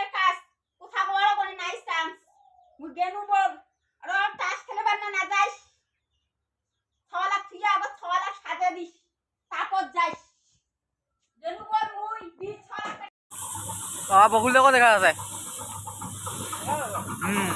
এর কাজ। কথা বলার নাই চান্স মুই গেনু বল আর তাস খেলবার না না যাইস। ছওয়ালা তুই আবার দিস। তারপর যাইস। গেনু বল মুই দি ছওয়ালা দেখা আছে হুম।